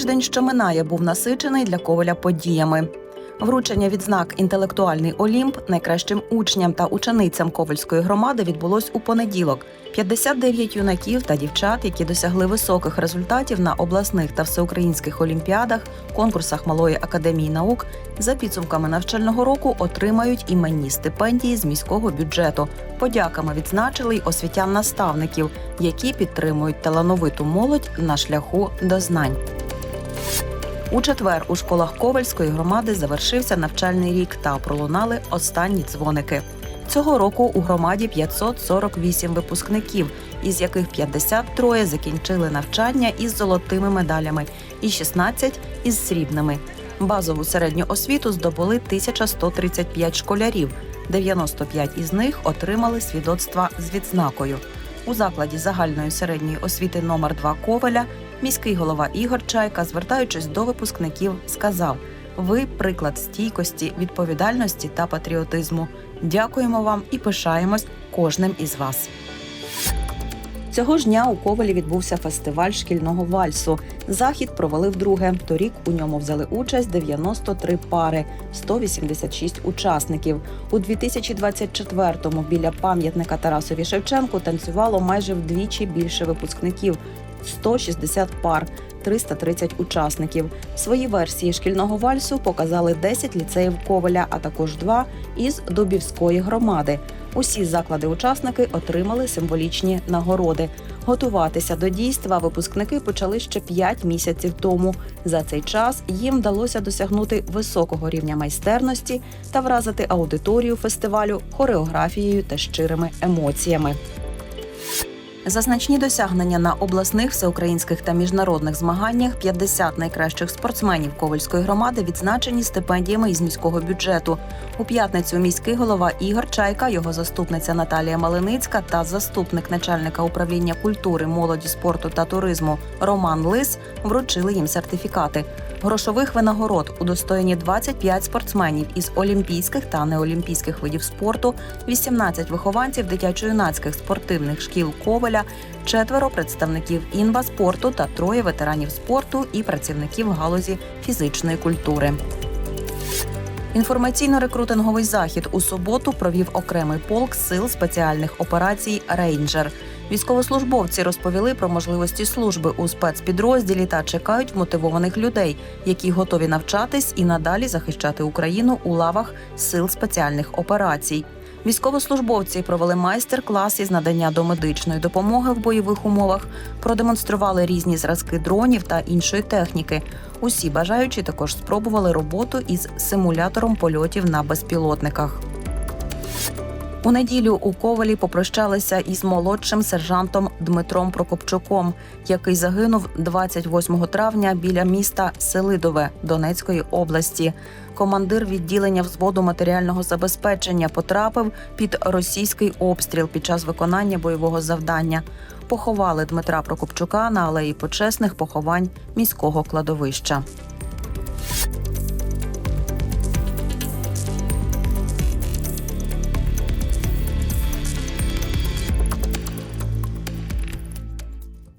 Тиждень, що минає, був насичений для Коваля подіями. Вручення відзнак Інтелектуальний Олімп найкращим учням та ученицям Ковальської громади відбулось у понеділок. 59 юнаків та дівчат, які досягли високих результатів на обласних та всеукраїнських олімпіадах, конкурсах Малої академії наук, за підсумками навчального року отримають іменні стипендії з міського бюджету. Подяками відзначили й освітян-наставників, які підтримують талановиту молодь на шляху до знань. У четвер у школах Ковальської громади завершився навчальний рік та пролунали останні дзвоники. Цього року у громаді 548 випускників, із яких 53 закінчили навчання із золотими медалями і 16 із срібними. Базову середню освіту здобули 1135 школярів. 95 із них отримали свідоцтва з відзнакою. У закладі загальної середньої освіти номер 2 Коваля міський голова Ігор Чайка, звертаючись до випускників, сказав: Ви приклад стійкості, відповідальності та патріотизму. Дякуємо вам і пишаємось кожним із вас. Цього ж дня у Ковалі відбувся фестиваль шкільного вальсу. Захід провели вдруге. Торік у ньому взяли участь 93 пари, 186 учасників. У 2024-му біля пам'ятника Тарасові Шевченку танцювало майже вдвічі більше випускників 160 пар. 330 учасників. Свої версії шкільного вальсу показали 10 ліцеїв Ковеля, а також два із Дубівської громади. Усі заклади-учасники отримали символічні нагороди. Готуватися до дійства випускники почали ще 5 місяців тому. За цей час їм вдалося досягнути високого рівня майстерності та вразити аудиторію фестивалю хореографією та щирими емоціями. За значні досягнення на обласних, всеукраїнських та міжнародних змаганнях 50 найкращих спортсменів Ковальської громади відзначені стипендіями із міського бюджету. У п'ятницю міський голова Ігор Чайка, його заступниця Наталія Малиницька та заступник начальника управління культури, молоді, спорту та туризму Роман Лис вручили їм сертифікати. Грошових винагород удостоєні 25 спортсменів із олімпійських та неолімпійських видів спорту, 18 вихованців дитячо-юнацьких спортивних шкіл Коваля, четверо представників інва спорту та троє ветеранів спорту і працівників галузі фізичної культури. Інформаційно-рекрутинговий захід у суботу провів окремий полк сил спеціальних операцій Рейнджер. Військовослужбовці розповіли про можливості служби у спецпідрозділі та чекають мотивованих людей, які готові навчатись і надалі захищати Україну у лавах сил спеціальних операцій. Військовослужбовці провели майстер-клас із надання домедичної допомоги в бойових умовах, продемонстрували різні зразки дронів та іншої техніки. Усі бажаючі також спробували роботу із симулятором польотів на безпілотниках. У неділю у Ковалі попрощалися із молодшим сержантом Дмитром Прокопчуком, який загинув 28 травня біля міста Селидове Донецької області. Командир відділення взводу матеріального забезпечення потрапив під російський обстріл під час виконання бойового завдання. Поховали Дмитра Прокопчука на алеї почесних поховань міського кладовища.